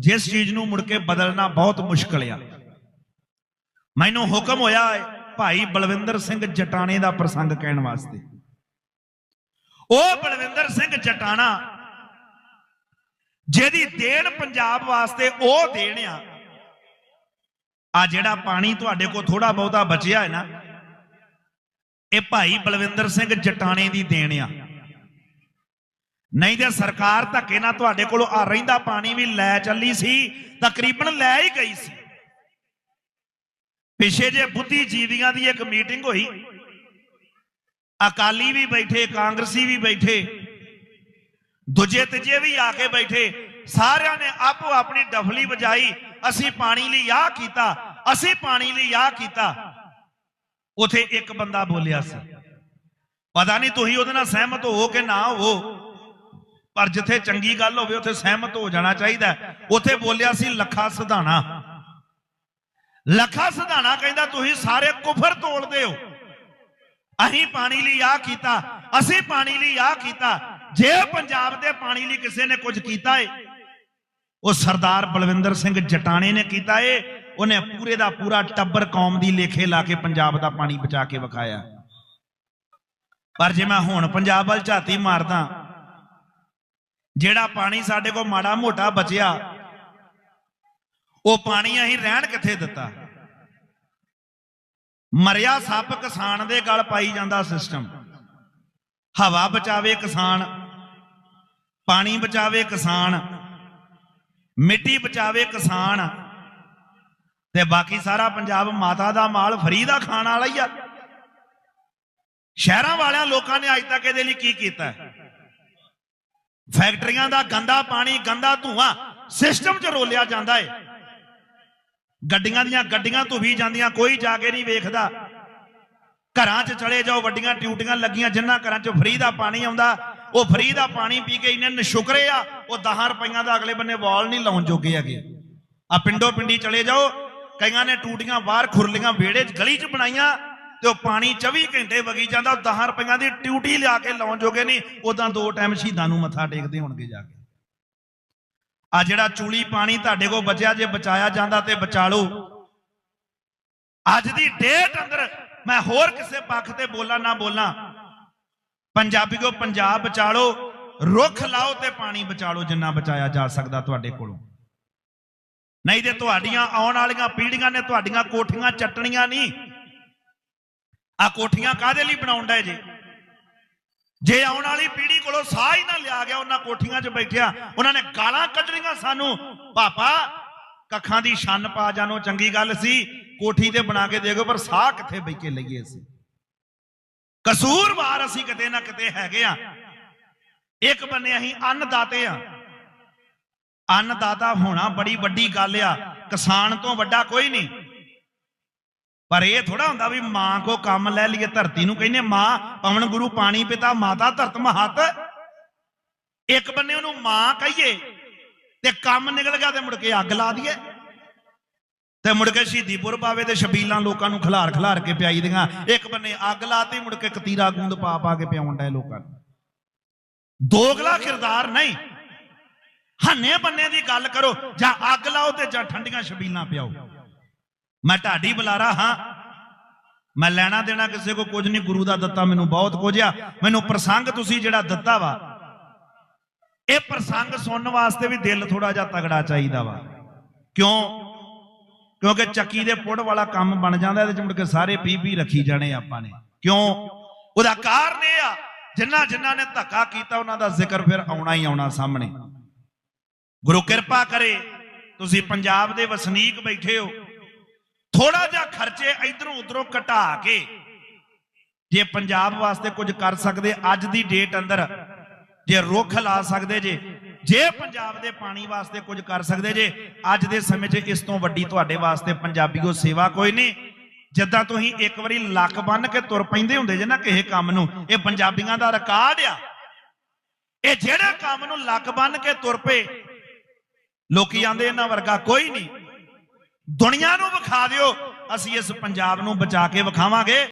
ਜਿਸ ਚੀਜ਼ ਨੂੰ ਮੁੜ ਕੇ ਬਦਲਣਾ ਬਹੁਤ ਮੁਸ਼ਕਲ ਆ। ਮੈਨੂੰ ਹੁਕਮ ਹੋਇਆ ਹੈ ਭਾਈ ਬਲਵਿੰਦਰ ਸਿੰਘ ਜਟਾਣੇ ਦਾ ਪ੍ਰਸੰਗ ਕਹਿਣ ਵਾਸਤੇ। ਉਹ ਬਲਵਿੰਦਰ ਸਿੰਘ ਜਟਾਣਾ, ਜਿਹਦੀ ਦੇਣ ਪੰਜਾਬ ਵਾਸਤੇ ਉਹ ਦੇਣ ਆ। ਆ ਜਿਹੜਾ ਪਾਣੀ ਤੁਹਾਡੇ ਕੋਲ ਥੋੜਾ ਬਹੁਤਾ ਬਚਿਆ ਹੈ ਨਾ, ਇਹ ਭਾਈ ਬਲਵਿੰਦਰ ਸਿੰਘ ਜਟਾਣੇ ਦੀ ਦੇਣ ਆ। ਨਹੀਂ ਤੇ ਸਰਕਾਰ ਧੱਕੇ ਨਾਲ ਤੁਹਾਡੇ ਕੋਲੋਂ ਆ ਰਹਿੰਦਾ ਪਾਣੀ ਵੀ ਲੈ ਚੱਲੀ ਸੀ, ਤਕਰੀਬਨ ਲੈ ਹੀ ਗਈ ਸੀ। ਪਿਛੇ ਜੇ ਬੁੱਧੀਜੀਵੀਆਂ ਦੀ ਇੱਕ ਮੀਟਿੰਗ ਹੋਈ, ਅਕਾਲੀ ਵੀ ਬੈਠੇ, ਕਾਂਗਰਸੀ ਵੀ ਬੈਠੇ, ਦੂਜੇ ਤੀਜੇ ਵੀ ਆ ਕੇ ਬੈਠੇ, ਸਾਰਿਆਂ ਨੇ ਆਪੋ ਆਪਣੀ ਡਫਲੀ ਵਜਾਈ, ਅਸੀਂ ਪਾਣੀ ਲਈ ਆਹ ਕੀਤਾ, ਅਸੀਂ ਪਾਣੀ ਲਈ ਆਹ ਕੀਤਾ। ਉਥੇ ਇੱਕ ਬੰਦਾ ਬੋਲਿਆ ਸੀ, ਪਤਾ ਨਹੀਂ ਤੁਸੀਂ ਉਹਦੇ ਨਾਲ ਸਹਿਮਤ ਹੋ ਕਿ ਨਾ ਹੋ ਪਰ ਜਿੱਥੇ ਚੰਗੀ ਗੱਲ ਹੋਵੇ, ਉੱਥੇ ਸਹਿਮਤ ਹੋ ਜਾਣਾ ਚਾਹੀਦਾ ਉੱਥੇ ਬੋਲਿਆ ਸੀ, ਲੱਖਾ ਸਿਧਾਣਾ। ਲੱਖਾ ਸਿਧਾਣਾ ਕਹਿੰਦਾ, ਤੁਸੀਂ ਸਾਰੇ ਕੁਫਰ ਤੋੜਦੇ ਹੋ। ਅਸੀਂ ਪਾਣੀ ਲਈ ਆਹ ਕੀਤਾ, ਅਸੀਂ ਪਾਣੀ ਲਈ ਆਹ ਕੀਤਾ। ਜੇ ਪੰਜਾਬ ਦੇ ਪਾਣੀ ਲਈ ਕਿਸੇ ਨੇ ਕੁਝ ਕੀਤਾ ਏ, ਉਹ ਸਰਦਾਰ ਬਲਵਿੰਦਰ ਸਿੰਘ ਜਟਾਣੇ ਨੇ ਕੀਤਾ ਏ। ਉਹਨੇ ਪੂਰੇ ਦਾ ਪੂਰਾ ਟੱਬਰ ਕੌਮ ਦੀ ਲੇਖੇ ਲਾ ਕੇ ਪੰਜਾਬ ਦਾ ਪਾਣੀ ਬਚਾ ਕੇ ਵਿਖਾਇਆ। ਪਰ ਜੇ ਮੈਂ ਹੁਣ ਪੰਜਾਬ ਵੱਲ ਝਾਤੀ ਮਾਰਦਾ ਜਿਹੜਾ ਪਾਣੀ ਸਾਡੇ ਕੋਲ ਮਾੜਾ ਮੋਟਾ ਬਚਿਆ, ਉਹ ਪਾਣੀ ਅਸੀਂ ਰਹਿਣ ਕਿੱਥੇ ਦਿੱਤਾ? ਮਰਿਆ ਸੱਪ ਕਿਸਾਨ ਦੇ ਗਲ ਪਾਈ ਜਾਂਦਾ ਸਿਸਟਮ ਹਵਾ ਬਚਾਵੇ ਕਿਸਾਨ, ਪਾਣੀ ਬਚਾਵੇ ਕਿਸਾਨ, ਮਿੱਟੀ ਬਚਾਵੇ ਕਿਸਾਨ, ਤੇ ਬਾਕੀ ਸਾਰਾ ਪੰਜਾਬ ਮਾਤਾ ਦਾ ਮਾਲ ਫਰੀ ਦਾ ਖਾਣ ਵਾਲਾ ਹੀ ਆ। ਸ਼ਹਿਰਾਂ ਵਾਲਿਆਂ ਲੋਕਾਂ ਨੇ ਅੱਜ ਤੱਕ ਇਹਦੇ ਲਈ ਕੀ ਕੀਤਾ? ਹੈ? ਫੈਕਟਰੀਆਂ ਦਾ ਗੰਦਾ ਪਾਣੀ, ਗੰਦਾ ਧੂਆਂ ਸਿਸਟਮ 'ਚ ਰੋਲਿਆ ਜਾਂਦਾ ਏ। ਗੱਡੀਆਂ ਦੀਆਂ ਗੱਡੀਆਂ ਧੁਵੀ ਜਾਂਦੀਆਂ, ਕੋਈ ਜਾ ਕੇ ਨਹੀਂ ਵੇਖਦਾ। ਘਰਾਂ 'ਚ ਚਲੇ ਜਾਓ, ਵੱਡੀਆਂ ਡਿਊਟੀਆਂ ਲੱਗੀਆਂ ਜਿਨ੍ਹਾਂ ਘਰਾਂ 'ਚ ਫ੍ਰੀ ਦਾ ਪਾਣੀ ਆਉਂਦਾ, ਉਹ ਫ੍ਰੀ ਦਾ ਪਾਣੀ ਪੀ ਕੇ ਇੰਨੇ ਨਸ਼ੁਕਰੇ ਆ, ਉਹ 10 ਰੁਪਈਆਂ ਦਾ ਅਗਲੇ ਬੰਨੇ ਵਾਲ ਨਹੀਂ ਲਾਉਣ ਜੋਗੇ ਹੈਗੇ। ਆ ਪਿੰਡੋ ਪਿੰਡੀ ਚਲੇ ਜਾਓ, ਕਈਆਂ ਨੇ ਟੂਟੀਆਂ ਬਾਹਰ ਖੁਰਲੀਆਂ, ਵਿਹੜੇ 'ਚ ਗਲੀ 'ਚ ਬਣਾਈਆਂ ਤੇ ਉਹ ਪਾਣੀ 24 ਘੰਟੇ ਵਗੀ ਜਾਂਦਾ ਉਹ 10 ਰੁਪਈਆਂ ਦੀ ਡਿਊਟੀ ਲਿਆ ਕੇ ਲਾਉਣ ਜੋਗੇ ਨਹੀਂ, ਉਦਾਂ ਦੋ ਟਾਈਮ ਸ਼ਹੀਦਾਂ ਨੂੰ ਮੱਥਾ ਟੇਕਦੇ ਹੋਣਗੇ ਜਾ ਕੇ। ਆ ਜਿਹੜਾ ਚੂਲੀ ਪਾਣੀ ਤੁਹਾਡੇ ਕੋਲ ਬਚਿਆ, ਜੇ ਬਚਾਇਆ ਜਾਂਦਾ ਤੇ ਬਚਾ ਲਓ। ਅੱਜ ਦੀ ਡੇਟ ਅੰਦਰ ਮੈਂ ਹੋਰ ਕਿਸੇ ਪੱਖ ਤੇ ਬੋਲਾਂ ਨਾ ਬੋਲਾਂ, ਪੰਜਾਬੀ ਕੋ ਪੰਜਾਬ ਬਚਾ ਲਓ, ਰੁੱਖ ਲਾਓ ਤੇ ਪਾਣੀ ਬਚਾ ਲਓ, ਜਿੰਨਾ ਬਚਾਇਆ ਜਾ ਸਕਦਾ ਤੁਹਾਡੇ ਕੋਲੋਂ। ਨਹੀਂ ਤੇ ਤੁਹਾਡੀਆਂ ਆਉਣ ਵਾਲੀਆਂ ਪੀੜ੍ਹੀਆਂ ਨੇ ਤੁਹਾਡੀਆਂ ਕੋਠੀਆਂ ਚੱਟਣੀਆਂ ਨਹੀਂ। ਆ ਕੋਠੀਆਂ ਕਾਦੇ ਲਈ ਬਣਾਉਂਦਾ ਹੈ ਜੀ? ਜੇ ਆਉਣ ਵਾਲੀ ਪੀੜ੍ਹੀ ਕੋਲੋਂ ਸਾਹ ਹੀ ਨਾ ਲਿਆ ਗਿਆ ਉਹਨਾਂ ਕੋਠੀਆਂ 'ਚ ਬੈਠਿਆ, ਉਹਨਾਂ ਨੇ ਗਾਲਾਂ ਕੱਢਣੀਆਂ ਸਾਨੂੰ। ਪਾਪਾ, ਕੱਖਾਂ ਦੀ ਛੰਨ ਪਾ ਜਾਣੋ, ਚੰਗੀ ਗੱਲ ਸੀ, ਕੋਠੀ ਤੇ ਬਣਾ ਕੇ ਦੇ ਦੇਗੋ ਪਰ ਸਾਹ ਕਿੱਥੇ ਬੈ ਕੇ ਲਈਏ ਅਸੀਂ? ਕਸੂਰਵਾਰ ਅਸੀਂ ਕਿਤੇ ਨਾ ਕਿਤੇ ਹੈਗੇ ਆ। ਇੱਕ ਬੰਨੇ ਅਸੀਂ ਅੰਨਦਾਤੇ ਆ। ਅੰਨਦਾਤਾ ਹੋਣਾ ਬੜੀ ਵੱਡੀ ਗੱਲ ਆ। ਕਿਸਾਨ ਤੋਂ ਵੱਡਾ ਕੋਈ ਨਹੀਂ। ਪਰ ਇਹ ਥੋੜਾ ਹੁੰਦਾ ਵੀ ਮਾਂ ਕੋ ਕੰਮ ਲੈ ਲਈਏ, ਧਰਤੀ ਨੂੰ ਕਹਿੰਦੇ ਮਾਂ, ਪਵਨ ਗੁਰੂ ਪਾਣੀ ਪਿਤਾ, ਮਾਤਾ ਧਰਤ ਮਹਤ। ਇੱਕ ਬੰਨੇ ਉਹਨੂੰ ਮਾਂ ਕਹੀਏ ਤੇ ਕੰਮ ਨਿਕਲ ਗਿਆ ਤੇ ਮੁੜ ਕੇ ਅੱਗ ਲਾ ਦਈਏ। ਤੇ ਮੁੜ ਕੇ ਸ਼ਹੀਦੀਪੁਰ ਪਾਵੇ ਤੇ ਸ਼ਬੀਲਾਂ ਲੋਕਾਂ ਨੂੰ ਖਿਲਾਰ ਖਿਲਾਰ ਕੇ ਪਿਆਈ ਦੀਆਂ। ਇੱਕ ਬੰਨੇ ਅੱਗ ਲਾਤੀ, ਮੁੜ ਕੇ ਕਤੀਰਾ ਗੂੰਦ ਪਾ ਪਾ ਕੇ ਪਿਆਉਣ ਡਏ ਲੋਕਾਂ ਨੂੰ। ਦੋਗਲਾ ਕਿਰਦਾਰ ਨਹੀਂ। ਹੰਨੇ ਬੰਨੇ ਦੀ ਗੱਲ ਕਰੋ, ਜਾਂ ਅੱਗ ਲਾਓ ਤੇ ਜਾਂ ਠੰਡੀਆਂ ਸ਼ਬੀਲਾਂ ਪਿਆਓ। ਮੈਂ ਢਾਡੀ ਬੁਲਾਰਾ ਹਾਂ। ਮੈਂ ਲੈਣਾ ਦੇਣਾ ਕਿਸੇ ਕੋ ਕੁਝ ਨਹੀਂ, ਗੁਰੂ ਦਾ ਦਿੱਤਾ ਮੈਨੂੰ ਬਹੁਤ ਕੁਝ ਆ। ਮੈਨੂੰ ਪ੍ਰਸੰਗ ਤੁਸੀਂ ਜਿਹੜਾ ਦਿੱਤਾ ਵਾ, ਇਹ ਪ੍ਰਸੰਗ ਸੁਣਨ ਵਾਸਤੇ ਵੀ ਦਿਲ ਥੋੜਾ ਜਿਹਾ ਤਗੜਾ ਚਾਹੀਦਾ ਵਾ। ਕਿਉਂ? ਕਿਉਂਕਿ ਚੱਕੀ ਦੇ ਪੁੜ ਵਾਲਾ ਕੰਮ ਬਣ ਜਾਂਦਾ, ਇਹਦੇ ਚ ਮੁੜ ਕੇ ਸਾਰੇ ਪੀ ਪੀ ਰੱਖੀ ਜਾਣੇ ਆਪਾਂ ਨੇ। ਕਿਉਂ? ਉਹਦਾ ਕਾਰਨ ਇਹ ਆ ਜਿਨ੍ਹਾਂ ਜਿਨ੍ਹਾਂ ਨੇ ਧੱਕਾ ਕੀਤਾ, ਉਹਨਾਂ ਦਾ ਜ਼ਿਕਰ ਫਿਰ ਆਉਣਾ ਹੀ ਆਉਣਾ ਸਾਹਮਣੇ। ਗੁਰੂ ਕਿਰਪਾ ਕਰੇ, ਤੁਸੀਂ ਪੰਜਾਬ ਦੇ ਵਸਨੀਕ ਬੈਠੇ ਹੋ। ਥੋੜਾ ਜਿਹਾ ਖਰਚੇ ਇਧਰੋਂ ਉਧਰੋਂ ਘਟਾ ਕੇ ਜੇ ਪੰਜਾਬ ਵਾਸਤੇ ਕੁਝ ਕਰ ਸਕਦੇ, ਅੱਜ ਦੀ ਡੇਟ ਅੰਦਰ ਜੇ ਰੁੱਖ ਲਾ ਸਕਦੇ ਜੇ ਜੇ ਪੰਜਾਬ ਦੇ ਪਾਣੀ ਵਾਸਤੇ ਕੁਝ ਕਰ ਸਕਦੇ ਜੇ, ਅੱਜ ਦੇ ਸਮੇਂ 'ਚ ਇਸ ਤੋਂ ਵੱਡੀ ਤੁਹਾਡੇ ਵਾਸਤੇ ਪੰਜਾਬੀਓ ਸੇਵਾ ਕੋਈ ਨਹੀਂ। ਜਿੱਦਾਂ ਤੁਸੀਂ ਇੱਕ ਵਾਰੀ ਲੱਕ ਬੰਨ ਕੇ ਤੁਰ ਪੈਂਦੇ ਹੁੰਦੇ ਜੇ ਨਾ ਕਿਸੇ ਕੰਮ ਨੂੰ, ਇਹ ਪੰਜਾਬੀਆਂ ਦਾ ਰਿਕਾਰਡ ਆ। ਇਹ ਜਿਹੜੇ ਕੰਮ ਨੂੰ ਲੱਕ ਬੰਨ ਕੇ ਤੁਰ ਪਏ, ਲੋਕੀ ਆਂਦੇ ਇਹਨਾਂ ਵਰਗਾ ਕੋਈ ਨਹੀਂ। ਦੁਨੀਆ ਨੂੰ ਵਿਖਾ ਦਿਓ ਅਸੀਂ ਇਸ ਪੰਜਾਬ ਨੂੰ ਬਚਾ ਕੇ ਵਿਖਾਵਾਂਗੇ।